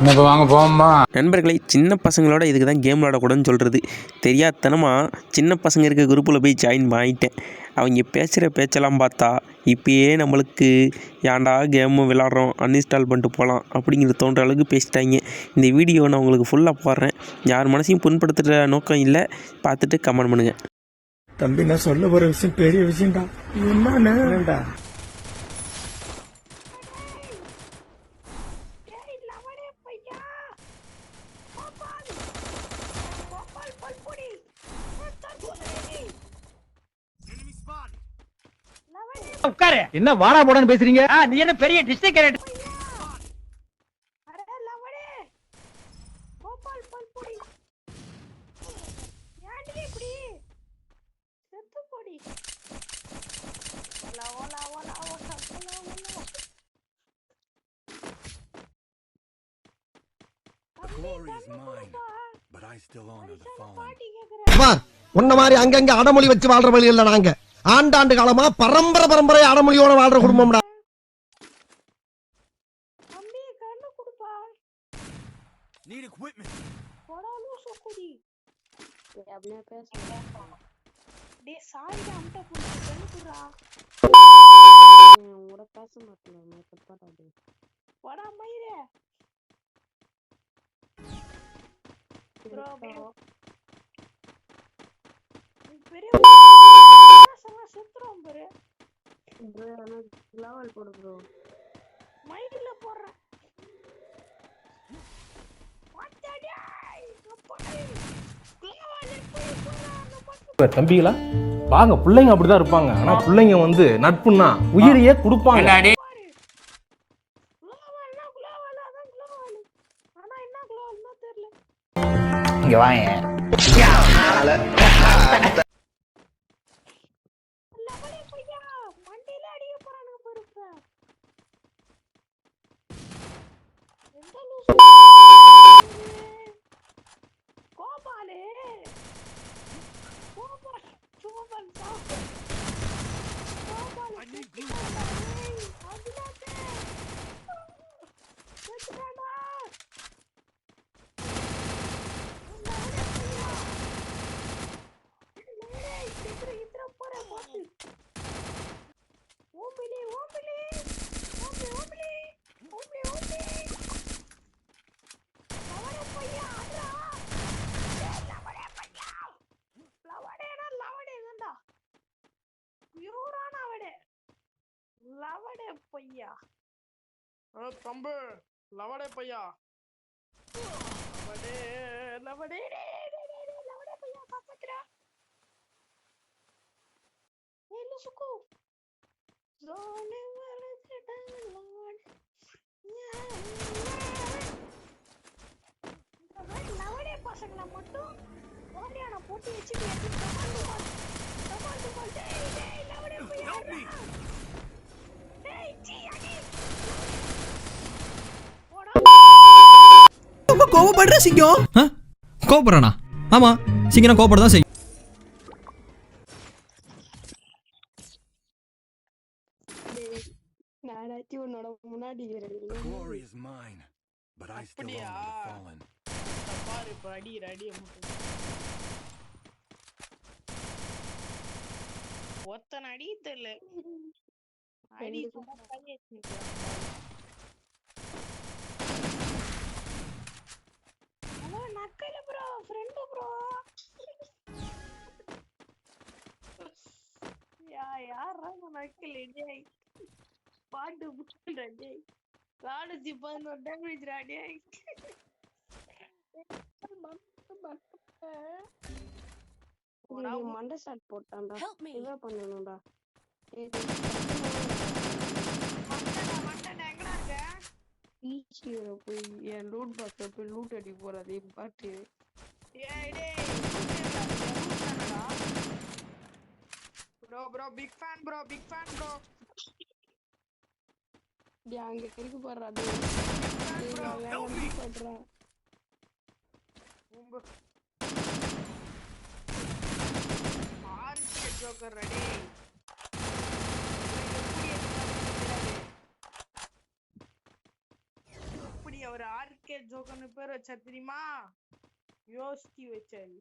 இப்போ வாங்க போவோம்மா. நண்பர்களை சின்ன பசங்களோட இதுக்கு தான் கேம் விளாடக்கூடாதுன்னு சொல்கிறது தெரியாதனமாக சின்ன பசங்க இருக்க குரூப்பில் போய் ஜாயின் பண்ணிட்டேன். அவங்க பேசுகிற பேச்செல்லாம் பார்த்தா இப்பயே நம்மளுக்கு ஏன்டா கேமு விளாட்றோம் அன்இன்ஸ்டால் பண்ணிட்டு போகலாம் அப்படிங்கிறது தோன்ற அளவுக்கு பேசிட்டாங்க. இந்த வீடியோ நான் உங்களுக்கு ஃபுல்லாக போடுறேன். யார் மனசையும் புண்படுத்துகிற நோக்கம் இல்லை. பார்த்துட்டு கமெண்ட் பண்ணுங்கள் தம்பி நான் சொல்ல போற விஷயம் பெரிய விஷயம்டா. என்னடா? உட்காரு. என்ன வாடா போடான்னு பேசுறீங்க? நீ என்ன பெரிய டிஸ்ட்ரிக்ட் கேரக்டர் உன்ன மாதிரி அங்கங்க அடமொழி வச்சு வாழ்ற வழி இல்ல நாங்க. ஆண்டாண்டு காலமா பரம்பரை பரம்பரை அடமொழியோட வாழ்ற குடும்பம்டா. Need equipment. போடா லூசு குடி. அப்படியே பேசுறேன் டேய் சாரிடா அம்ட்ட போட்டு கண்ணு குடுறா உங்களோட பேச மாட்டேன் போடா மயிரே. ப்ரோ ப்ரோ பெரிய பேசுறேன் சுத்துறோம் பாரு. லெவல் போடு ப்ரோ மைடில போடுறேன். தம்பிகளா? வாங்க பிள்ளைங்க அப்படிதான் இருப்பாங்க. ஆனா பிள்ளைங்க வந்து நட்புன்னா உயிரையே கொடுப்பாங்க. பாரு. குளவால் என்ன குளவால் அதான் குளவால் ஆனா என்ன குளவால்னா தெரியல இங்க வாங்க லெவலே பையா மண்டையில அடிக்க போறானுங்க பாருப்ப எந்த லூசு கோபாலு கோபால் கோபால் சாப்பிடு கோபால் அதுலாத்தே செத்துட்டாடா லவலே சீக்கிரம் இத்திர போற போட்டு ஓம்பிலி ஓம்பிலி ஓம்பி ஓம்பிலி ஓம்பி ஓம்பி லவடே பையா அடா ஏய் லவடே பையா லவடேனா லவடே தான்டா பியூரான அவடே லவடே பையா தம்பு லவடே பையா. லவடே லவடே லவடே பையா காப்பாத்துடா. ஏய் சுக்கு? ஜோனே வரதுடா லவடே. லவடே பசங்களை மட்டும் ஓடியான போட்டு வச்சுட்டு எடுத்து கமாண்டு பால் கமாண்டு பால் டேய் டேய் லவடே பையா டேய் சீ அடி போடா ரொம்ப கோவப்படுற சிங்கம். கோவப்படுறானா? ஆமா சிங்கம் கோவப்பட தான் செய்யும். நானாச்சும் உன்னோட முன்னாடி Glory நக்கல் டேய் பாட்டு புட்டுடா டேய் நானூத்தி பதினோரு டேமேஜ் ரா டேய் மண்டை ஷாட் போட்டான்டா இவ பண்ணணும்டா போய் என் லூட் பாக்ஸ்ல போய் லூட் அடி போறாதே பாட்டு ஏய் டேய் bro bro big fan bro big fan bro டேய் அங்க இருக்கு போறா டேய் சொல்றேன் உங்க ஆர்சி ஜோக்கர் ரெடி எப்படி எப்படி அவர் அவர் ஆர்கே ஜோக்கர்னு பேர் வச்சா தெரியுமா யோசிச்சு வச்சாரு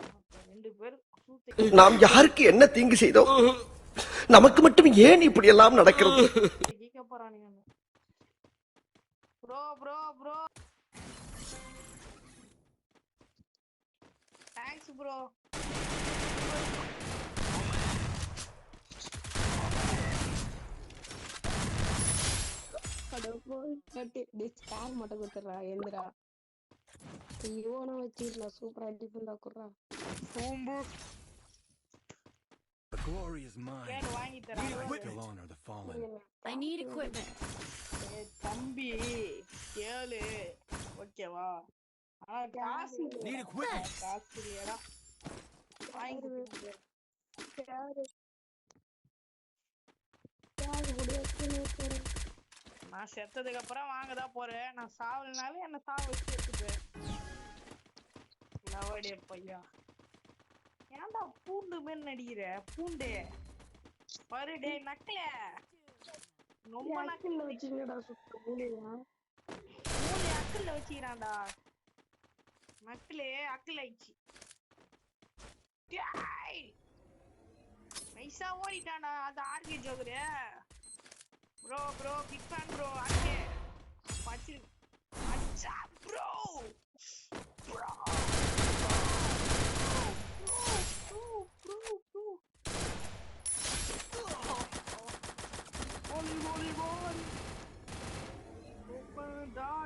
அப்ப ரெண்டு பேர் சூத்து நாம் யாருக்கு என்ன தீங்கு செய்தோம் நமக்கு மட்டும் ஏன் இப்படி எல்லாம் நடக்கிறது bro bro bro. Thanks bro. மட்டும் கொடுத்துட்றா எழுந்துடா இவனை வச்சுக்கலாம் சூப்பரா டிஃபன் குடுறா. The glory is mine. வாங்கி தரேன் still honor the fallen. I need equipment. ஏய், தம்பி கேளு. ஓகேவா? ஆனா காசு Need equipment. காசு இல்லையடா? வாங்கி நான் செத்ததுக்கு அப்புறம் வாங்கதான் போறேன். நான் சாவலனாலும் என்ன சாவ வச்சு எடுத்துப்பேன் லவடிய பையா ஏன்டா பூண்டு மாரி நடிக்கிற? பூண்டு. பாரு டேய் நக்கல. ரொம்ப நக்கல். வச்சுங்கடா சுத்த மூலியா மூணு அக்கல்ல வச்சுக்கிறான்டா. மக்களே அக்கல் ஆயிடுச்சு. டேய். நைஸா ஓடிட்டான்டா. அது RK joker. Bro bro big bro அக்கே. பச்சு அச்சா.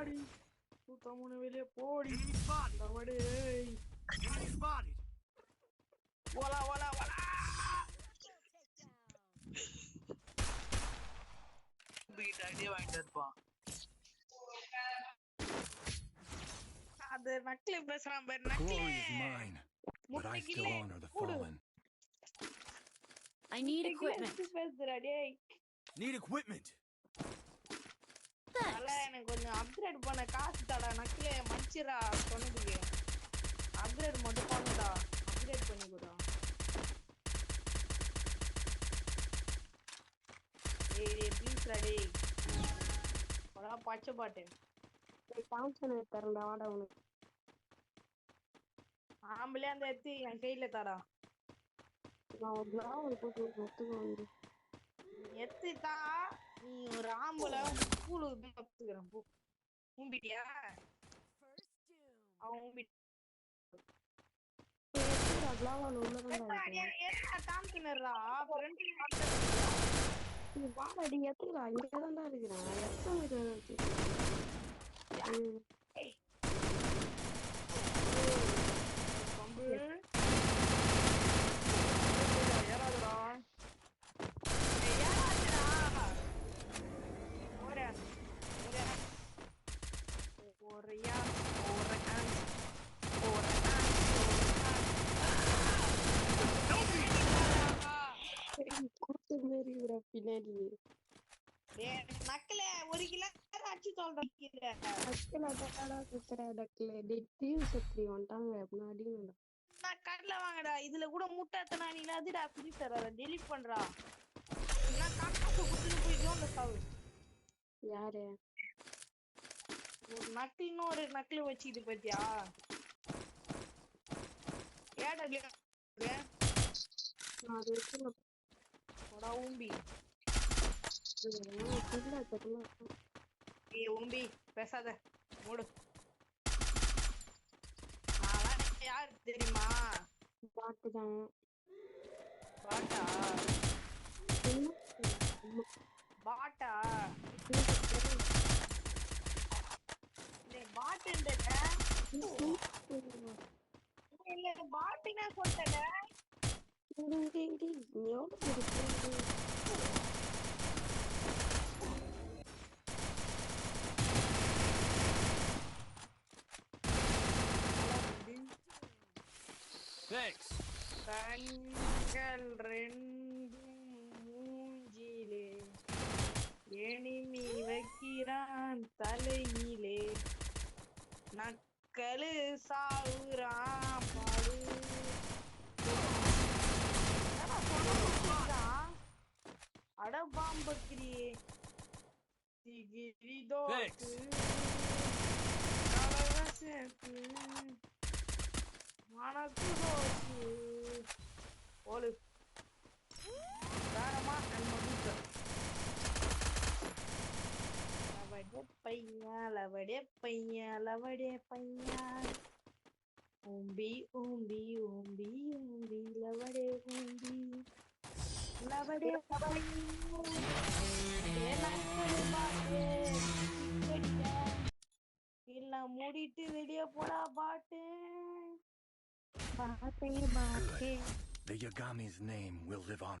Open தாடி சுத்தமுன வெளியே போடி தவடு ஓலா ஓலா ஓலா பீட் ஐடியா வாங்கிட்டு இருப்பான் அது நக்கலே பேசுறான் பாரு The நக்கலே glory is mine, but I still முட்டைக்கில்லே honor the கூடு. fallen. I need முட்டைக்கில்லே பேசுறா டேய் Need equipment. எனக்கு கொஞ்சம் அப்கிரேட் பண்ண காசு தடா நக்கலே மச்சிரா சொன்னதுக்கு. அப்கிரேட் மட்டும் பண்ணுடா. அப்கிரேட் பண்ணி கொடுடா ஏய் டேய் ப்ளீஸ் டா டேய். போடா பச்சை பாட்டு. சாம்சங் தரேன்டா. வாடா உனக்கு. ஆம்பளே அந்த எடுத்து என் கையில தரா நான் ஒரு போட்டு எத்துட்டா நீ ஒரு ஆம்பளை ஸ்கூலு கத்துக்கிறேன் போ. ஊம்பிட்டியா அவன் ஊம்பிட்டு லாவால் வாடா நீ எத்துக்கிறா இங்கே தான்டா இருக்கிறேன். எத்தனை பின்னாடி. நக்கல ஒரு கிலோ அடிச்சு சொல்றேன் அக்கல டக்காடா குத்துறா டக்கல டேய் தீவு சத்திரி வந்துட்டாங்க முன்னாடி நான் கடல வாங்கடா. இதுல கூட முட்டை எத்தனை நீ அதுடா ஃப்ரீ தர டெலிட் பண்றா. நான் காசு கொடுத்துட்டு போய் ஜோன்ல சாவு யாரு? ஒரு ஒரு நக்கில் வச்சுக்கிது பாத்தியா? ஏடா நான் அது வச்சு தெரியல தெரியல. ஏய் ஊம்பி பேசாத மூடு. யார் தெரியுமா? பாட்டு? தான் பாட்டா பாட்டா பாட்டுன்றத இல்ல பாட்டுனா சொல்லிட்டேன் Benim değil Six. Thanks. మనకు ఓలు దానమ్మా అని ముందు లవడే పయ్యా లవడే పయ్యా లవడే పయ్యా ఓంబి ఓంబి ఓంబి ఓంబి లవడే ఓంబి లవడే పయ్యా மூடிட்டு வெளியே போடா பாட்டு பாட்டே பாட்டே The Yagami's name will live on